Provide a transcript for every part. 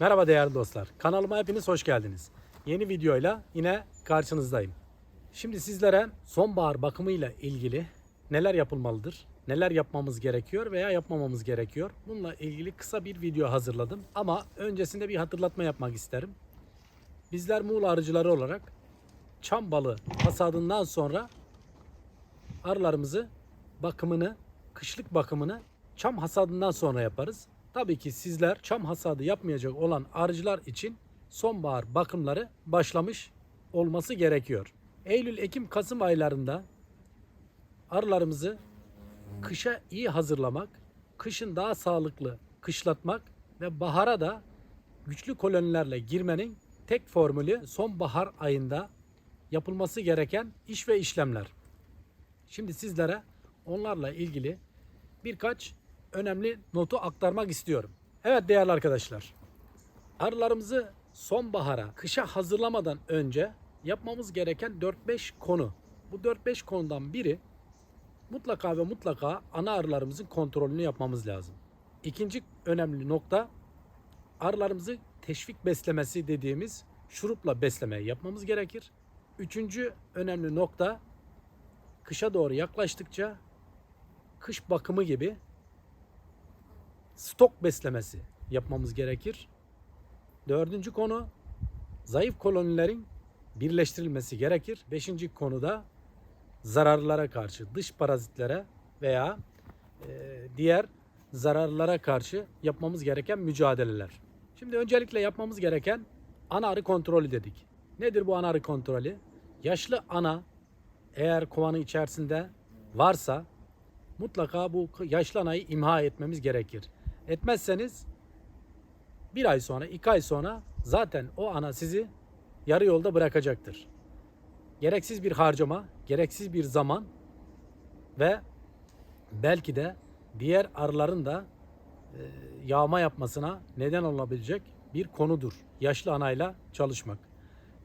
Merhaba değerli dostlar. Kanalıma hepiniz hoş geldiniz. Yeni videoyla yine karşınızdayım. Şimdi sizlere sonbahar bakımıyla ilgili neler yapılmalıdır, neler yapmamız gerekiyor veya yapmamamız gerekiyor. Bununla ilgili kısa bir video hazırladım. Ama öncesinde bir hatırlatma yapmak isterim. Bizler Muğla arıcıları olarak çam balı hasadından sonra arılarımızı bakımını, kışlık bakımını çam hasadından sonra yaparız. Tabii ki sizler çam hasadı yapmayacak olan arıcılar için sonbahar bakımları başlamış olması gerekiyor. Eylül, Ekim, Kasım aylarında arılarımızı kışa iyi hazırlamak, kışın daha sağlıklı kışlatmak ve bahara da güçlü kolonilerle girmenin tek formülü sonbahar ayında yapılması gereken iş ve işlemler. Şimdi sizlere onlarla ilgili birkaç önemli notu aktarmak istiyorum. Evet değerli arkadaşlar. Arılarımızı sonbahara, kışa hazırlamadan önce yapmamız gereken 4-5 konu. Bu 4-5 konudan biri mutlaka ve mutlaka ana arılarımızın kontrolünü yapmamız lazım. İkinci önemli nokta arılarımızı teşvik beslemesi dediğimiz şurupla beslemeye yapmamız gerekir. Üçüncü önemli nokta kışa doğru yaklaştıkça kış bakımı gibi stok beslemesi yapmamız gerekir. Dördüncü konu zayıf kolonilerin birleştirilmesi gerekir. Beşinci konuda zararlara karşı, dış parazitlere veya e, diğer zararlara karşı yapmamız gereken mücadeleler. Şimdi öncelikle yapmamız gereken ana arı kontrolü dedik. Nedir bu ana arı kontrolü? Yaşlı ana eğer kovanın içerisinde varsa mutlaka bu yaşlı anayı imha etmemiz gerekir. Etmezseniz bir ay sonra, iki ay sonra zaten o ana sizi yarı yolda bırakacaktır. Gereksiz bir harcama, gereksiz bir zaman ve belki de diğer arıların da e, yağma yapmasına neden olabilecek bir konudur. Yaşlı anayla çalışmak.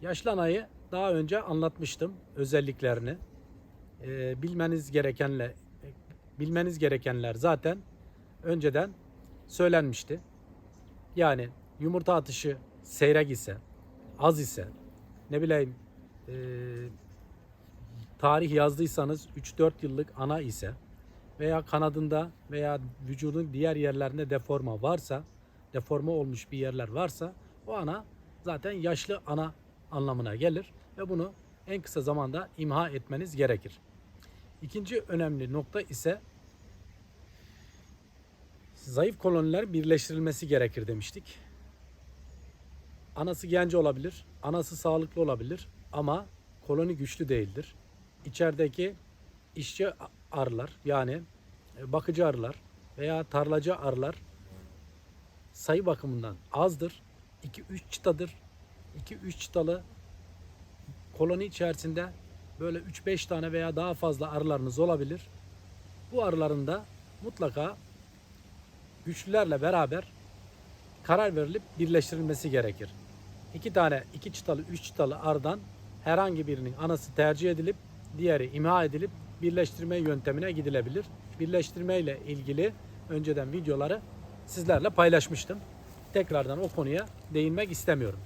Yaşlı anayı daha önce anlatmıştım özelliklerini. E, bilmeniz gerekenle bilmeniz gerekenler zaten önceden söylenmişti. Yani yumurta atışı seyrek ise, az ise, ne bileyim e, tarih yazdıysanız 3-4 yıllık ana ise veya kanadında veya vücudun diğer yerlerinde deforma varsa, deforme olmuş bir yerler varsa o ana zaten yaşlı ana anlamına gelir ve bunu en kısa zamanda imha etmeniz gerekir. İkinci önemli nokta ise zayıf koloniler birleştirilmesi gerekir demiştik. Anası genç olabilir, anası sağlıklı olabilir ama koloni güçlü değildir. İçerideki işçi arılar yani bakıcı arılar veya tarlacı arılar sayı bakımından azdır. 2-3 çıtadır. 2-3 çıtalı koloni içerisinde böyle 3-5 tane veya daha fazla arılarınız olabilir. Bu arıların da mutlaka güçlülerle beraber karar verilip birleştirilmesi gerekir. İki tane, iki çıtalı, üç çıtalı arıdan herhangi birinin anası tercih edilip diğeri imha edilip birleştirme yöntemine gidilebilir. Birleştirme ile ilgili önceden videoları sizlerle paylaşmıştım. Tekrardan o konuya değinmek istemiyorum.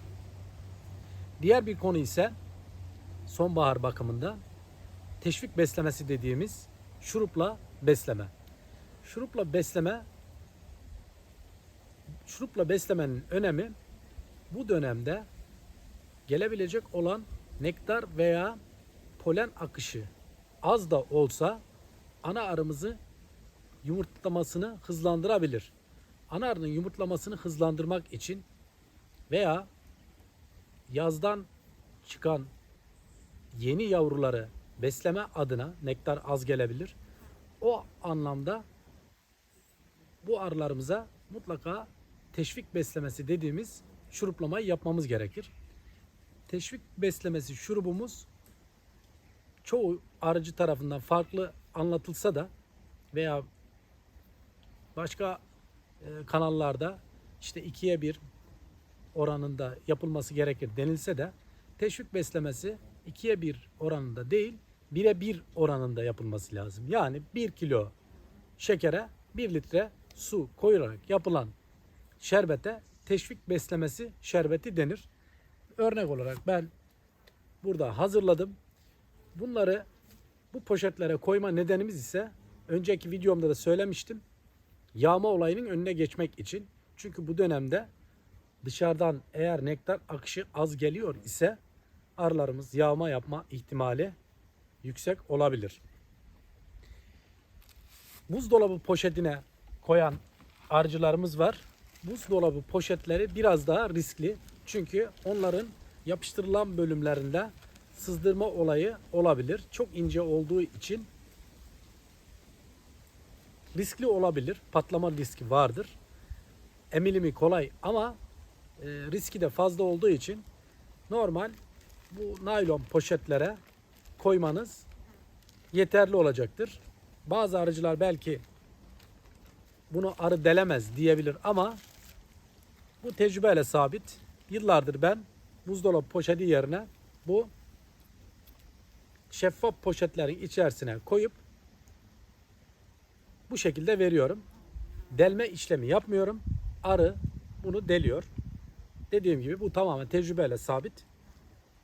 Diğer bir konu ise sonbahar bakımında teşvik beslemesi dediğimiz şurupla besleme. Şurupla besleme şurupla beslemenin önemi bu dönemde gelebilecek olan nektar veya polen akışı az da olsa ana arımızı yumurtlamasını hızlandırabilir. Ana arının yumurtlamasını hızlandırmak için veya yazdan çıkan yeni yavruları besleme adına nektar az gelebilir. O anlamda bu arılarımıza mutlaka teşvik beslemesi dediğimiz şuruplamayı yapmamız gerekir. Teşvik beslemesi şurubumuz çoğu arıcı tarafından farklı anlatılsa da veya başka e, kanallarda işte ikiye bir oranında yapılması gerekir denilse de teşvik beslemesi ikiye bir oranında değil bire bir oranında yapılması lazım. Yani bir kilo şekere bir litre su koyularak yapılan şerbete teşvik beslemesi şerbeti denir. Örnek olarak ben burada hazırladım. Bunları bu poşetlere koyma nedenimiz ise önceki videomda da söylemiştim. Yağma olayının önüne geçmek için. Çünkü bu dönemde dışarıdan eğer nektar akışı az geliyor ise arılarımız yağma yapma ihtimali yüksek olabilir. Buzdolabı poşetine koyan arıcılarımız var. Buzdolabı poşetleri biraz daha riskli. Çünkü onların yapıştırılan bölümlerinde sızdırma olayı olabilir. Çok ince olduğu için riskli olabilir. Patlama riski vardır. Emilimi kolay ama e, riski de fazla olduğu için normal bu naylon poşetlere koymanız yeterli olacaktır. Bazı arıcılar belki bunu arı delemez diyebilir ama bu tecrübeyle sabit. Yıllardır ben buzdolabı poşeti yerine bu şeffaf poşetlerin içerisine koyup bu şekilde veriyorum. Delme işlemi yapmıyorum. Arı bunu deliyor. Dediğim gibi bu tamamen tecrübeyle sabit.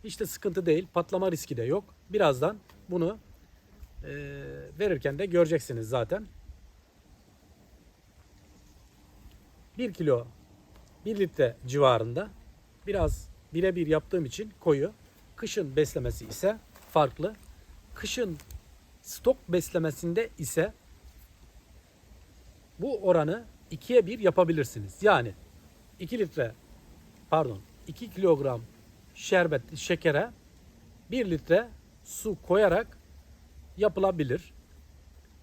Hiç de sıkıntı değil. Patlama riski de yok. Birazdan bunu e, verirken de göreceksiniz zaten. 1 kilo 1 litre civarında biraz birebir yaptığım için koyu. Kışın beslemesi ise farklı. Kışın stok beslemesinde ise bu oranı 2'ye 1 yapabilirsiniz. Yani 2 litre pardon 2 kilogram şerbet şekere 1 litre su koyarak yapılabilir.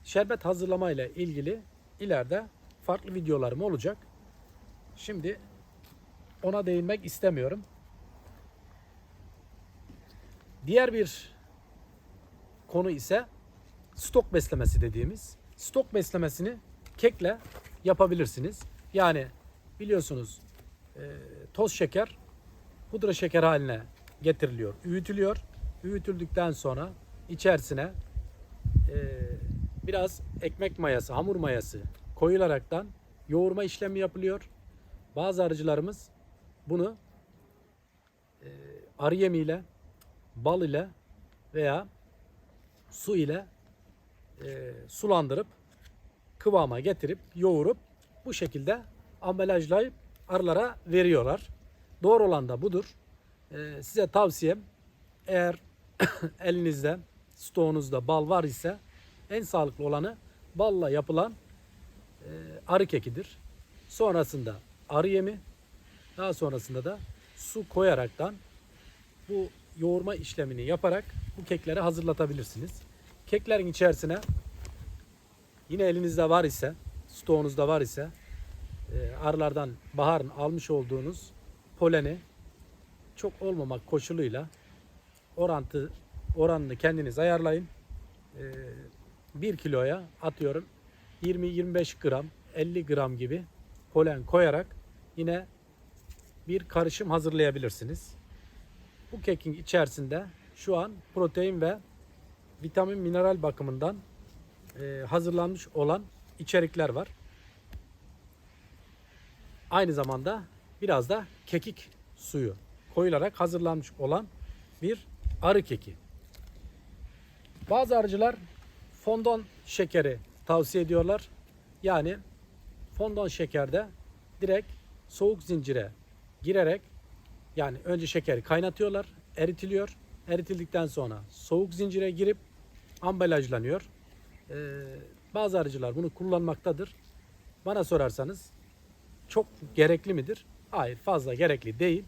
Şerbet hazırlama ile ilgili ileride farklı videolarım olacak. Şimdi ona değinmek istemiyorum. Diğer bir konu ise stok beslemesi dediğimiz. Stok beslemesini kekle yapabilirsiniz. Yani biliyorsunuz e, toz şeker pudra şeker haline getiriliyor, öğütülüyor. Öğütüldükten sonra içerisine e, biraz ekmek mayası, hamur mayası koyularaktan yoğurma işlemi yapılıyor. Bazı arıcılarımız bunu e, arı yemiyle, bal ile veya su ile e, sulandırıp kıvama getirip yoğurup bu şekilde ambalajlayıp arılara veriyorlar. Doğru olan da budur. E, size tavsiyem eğer elinizde stoğunuzda bal var ise en sağlıklı olanı balla yapılan e, arı kekidir. Sonrasında arı yemi daha sonrasında da su koyaraktan bu yoğurma işlemini yaparak bu kekleri hazırlatabilirsiniz. Keklerin içerisine yine elinizde var ise, stoğunuzda var ise e, arılardan baharın almış olduğunuz poleni çok olmamak koşuluyla orantı oranını kendiniz ayarlayın. E, 1 kiloya atıyorum 20-25 gram 50 gram gibi polen koyarak yine bir karışım hazırlayabilirsiniz. Bu kekin içerisinde şu an protein ve vitamin mineral bakımından e, hazırlanmış olan içerikler var. Aynı zamanda biraz da kekik suyu koyularak hazırlanmış olan bir arı keki. Bazı arıcılar fondon şekeri tavsiye ediyorlar. Yani fondon şekerde direkt soğuk zincire girerek yani önce şekeri kaynatıyorlar, eritiliyor. Eritildikten sonra soğuk zincire girip ambalajlanıyor. Ee, bazı arıcılar bunu kullanmaktadır. Bana sorarsanız çok gerekli midir? Hayır fazla gerekli değil.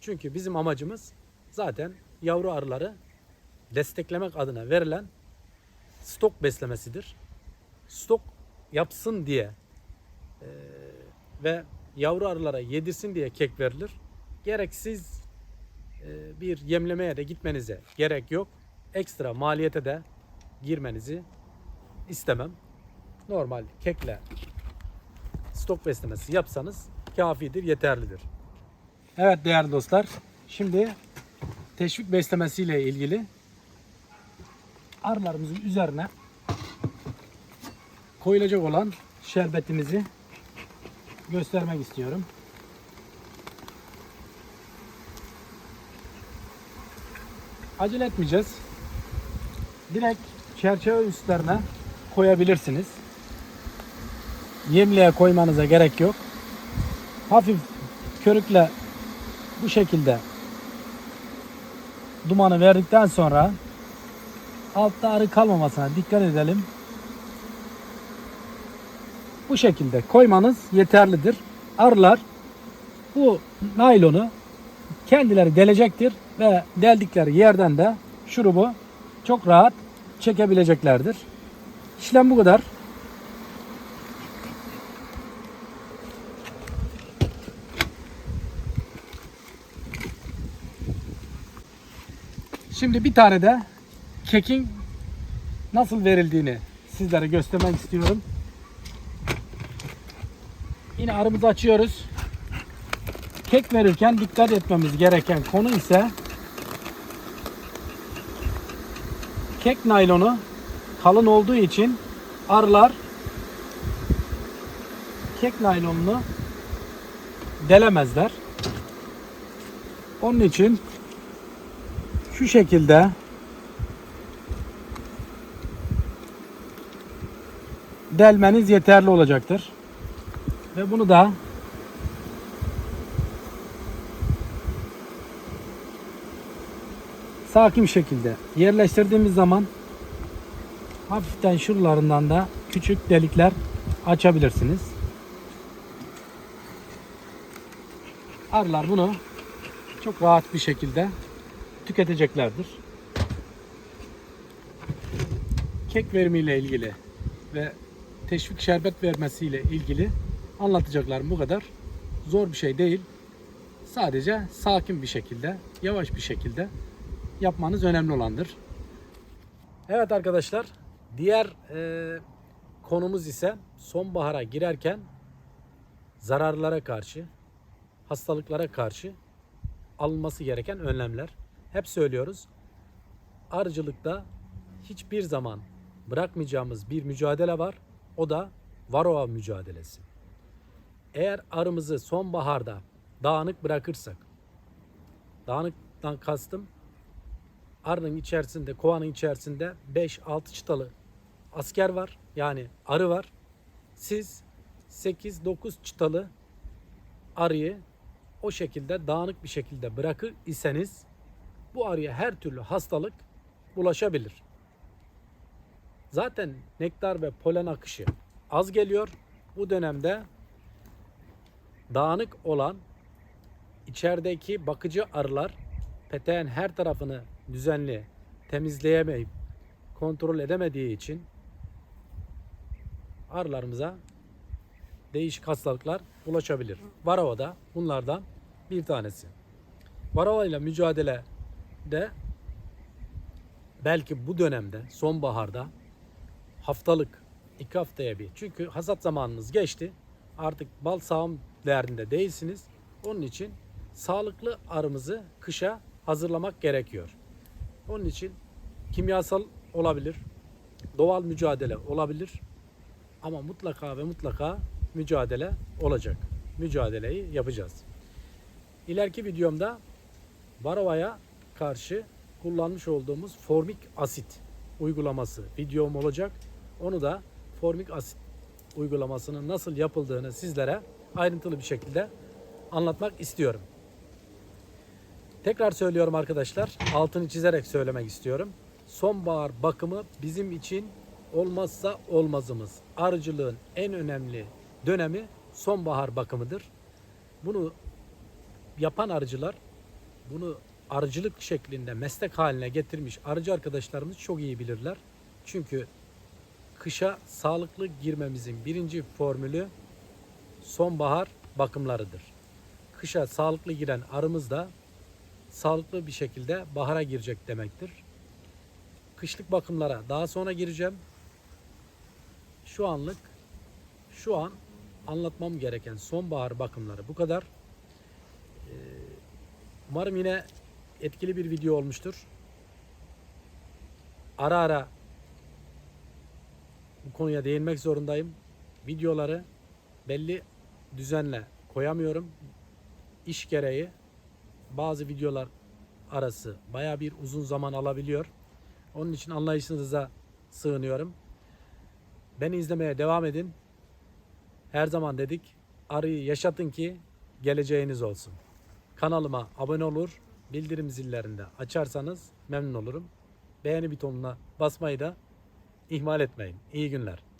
Çünkü bizim amacımız zaten yavru arıları desteklemek adına verilen stok beslemesidir. Stok yapsın diye e, ve yavru arılara yedirsin diye kek verilir. Gereksiz e, bir yemlemeye de gitmenize gerek yok. Ekstra maliyete de girmenizi istemem. Normal kekle stok beslemesi yapsanız kafidir, yeterlidir. Evet değerli dostlar. Şimdi teşvik beslemesiyle ilgili arılarımızın üzerine koyulacak olan şerbetimizi göstermek istiyorum. Acele etmeyeceğiz. Direkt çerçeve üstlerine koyabilirsiniz. Yemliğe koymanıza gerek yok. Hafif körükle bu şekilde dumanı verdikten sonra altta arı kalmamasına dikkat edelim. Bu şekilde koymanız yeterlidir. Arılar bu naylonu kendileri delecektir ve deldikleri yerden de şurubu çok rahat çekebileceklerdir. İşlem bu kadar. Şimdi bir tane de kekin nasıl verildiğini sizlere göstermek istiyorum. Yine arımızı açıyoruz. Kek verirken dikkat etmemiz gereken konu ise kek naylonu kalın olduğu için arılar kek naylonunu delemezler. Onun için şu şekilde delmeniz yeterli olacaktır. Ve bunu da sakin şekilde yerleştirdiğimiz zaman hafiften şuralarından da küçük delikler açabilirsiniz. Arılar bunu çok rahat bir şekilde tüketeceklerdir. Kek verimiyle ilgili ve teşvik şerbet vermesiyle ilgili anlatacaklarım bu kadar. Zor bir şey değil. Sadece sakin bir şekilde, yavaş bir şekilde yapmanız önemli olandır. Evet arkadaşlar, diğer e, konumuz ise sonbahara girerken zararlara karşı, hastalıklara karşı alınması gereken önlemler. Hep söylüyoruz. Arıcılıkta hiçbir zaman bırakmayacağımız bir mücadele var. O da varroa mücadelesi. Eğer arımızı sonbaharda dağınık bırakırsak, dağınıktan kastım arının içerisinde, kovanın içerisinde 5-6 çıtalı asker var. Yani arı var. Siz 8-9 çıtalı arıyı o şekilde dağınık bir şekilde bırakır iseniz bu arıya her türlü hastalık bulaşabilir. Zaten nektar ve polen akışı az geliyor. Bu dönemde dağınık olan içerideki bakıcı arılar peteğin her tarafını düzenli temizleyemeyip kontrol edemediği için arılarımıza değişik hastalıklar bulaşabilir. Varroa da bunlardan bir tanesi. Varroa ile mücadele de belki bu dönemde sonbaharda haftalık iki haftaya bir. Çünkü hasat zamanınız geçti. Artık bal sağım derdinde değilsiniz. Onun için sağlıklı arımızı kışa hazırlamak gerekiyor. Onun için kimyasal olabilir, doğal mücadele olabilir ama mutlaka ve mutlaka mücadele olacak. Mücadeleyi yapacağız. İleriki videomda Varova'ya karşı kullanmış olduğumuz formik asit uygulaması videom olacak. Onu da formik asit uygulamasının nasıl yapıldığını sizlere ayrıntılı bir şekilde anlatmak istiyorum. Tekrar söylüyorum arkadaşlar. Altını çizerek söylemek istiyorum. Sonbahar bakımı bizim için olmazsa olmazımız. Arıcılığın en önemli dönemi sonbahar bakımıdır. Bunu yapan arıcılar bunu arıcılık şeklinde meslek haline getirmiş arıcı arkadaşlarımız çok iyi bilirler. Çünkü kışa sağlıklı girmemizin birinci formülü sonbahar bakımlarıdır. Kışa sağlıklı giren arımız da sağlıklı bir şekilde bahara girecek demektir. Kışlık bakımlara daha sonra gireceğim. Şu anlık şu an anlatmam gereken sonbahar bakımları bu kadar. Ee, Umarım yine etkili bir video olmuştur. Ara ara bu konuya değinmek zorundayım. Videoları belli düzenle koyamıyorum. İş gereği bazı videolar arası baya bir uzun zaman alabiliyor. Onun için anlayışınıza sığınıyorum. Beni izlemeye devam edin. Her zaman dedik arıyı yaşatın ki geleceğiniz olsun. Kanalıma abone olur, bildirim zillerinde açarsanız memnun olurum. Beğeni butonuna basmayı da ihmal etmeyin. İyi günler.